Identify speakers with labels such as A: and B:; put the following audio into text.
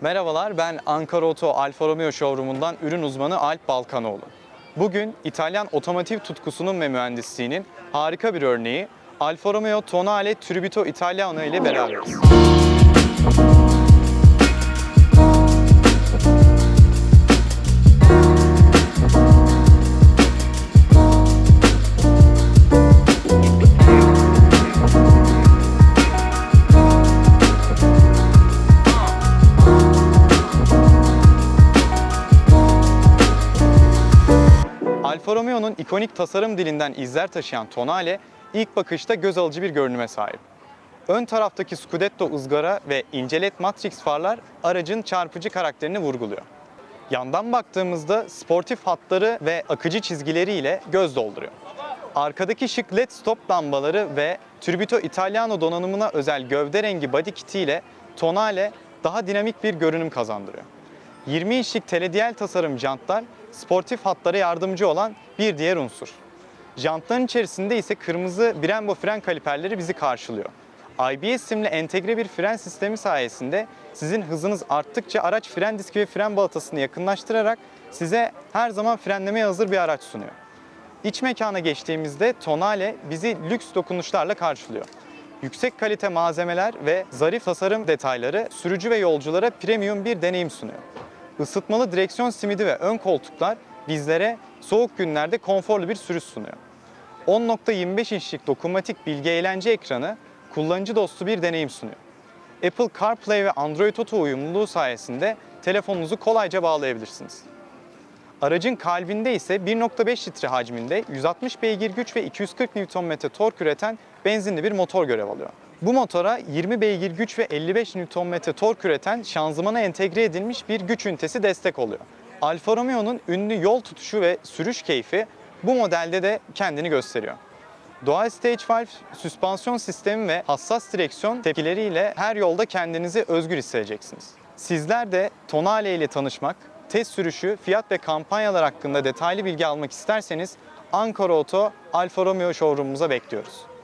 A: Merhabalar, ben Ankara Oto Alfa Romeo Showroom'undan ürün uzmanı Alp Balkanoğlu. Bugün İtalyan otomotiv tutkusunun ve mühendisliğinin harika bir örneği Alfa Romeo Tonale Turbito Italiano ile beraberiz. Alfa Romeo'nun ikonik tasarım dilinden izler taşıyan Tonale ilk bakışta göz alıcı bir görünüme sahip. Ön taraftaki Scudetto ızgara ve ince led matrix farlar aracın çarpıcı karakterini vurguluyor. Yandan baktığımızda sportif hatları ve akıcı çizgileriyle göz dolduruyor. Arkadaki şık led stop lambaları ve Turbito Italiano donanımına özel gövde rengi body kiti ile Tonale daha dinamik bir görünüm kazandırıyor. 20 inçlik telediyel tasarım jantlar sportif hatlara yardımcı olan bir diğer unsur. Jantların içerisinde ise kırmızı Brembo fren kaliperleri bizi karşılıyor. IBS simli entegre bir fren sistemi sayesinde sizin hızınız arttıkça araç fren diski ve fren balatasını yakınlaştırarak size her zaman frenlemeye hazır bir araç sunuyor. İç mekana geçtiğimizde Tonale bizi lüks dokunuşlarla karşılıyor. Yüksek kalite malzemeler ve zarif tasarım detayları sürücü ve yolculara premium bir deneyim sunuyor. Isıtmalı direksiyon simidi ve ön koltuklar bizlere soğuk günlerde konforlu bir sürüş sunuyor. 10.25 inçlik dokunmatik bilgi eğlence ekranı kullanıcı dostu bir deneyim sunuyor. Apple CarPlay ve Android Auto uyumluluğu sayesinde telefonunuzu kolayca bağlayabilirsiniz. Aracın kalbinde ise 1.5 litre hacminde 160 beygir güç ve 240 Nm tork üreten benzinli bir motor görev alıyor. Bu motora 20 beygir güç ve 55 Nm tork üreten şanzımana entegre edilmiş bir güç ünitesi destek oluyor. Alfa Romeo'nun ünlü yol tutuşu ve sürüş keyfi bu modelde de kendini gösteriyor. Dual Stage Valve süspansiyon sistemi ve hassas direksiyon tepkileriyle her yolda kendinizi özgür hissedeceksiniz. Sizler de Tonale ile tanışmak, test sürüşü, fiyat ve kampanyalar hakkında detaylı bilgi almak isterseniz Ankara Oto Alfa Romeo showroom'umuza bekliyoruz.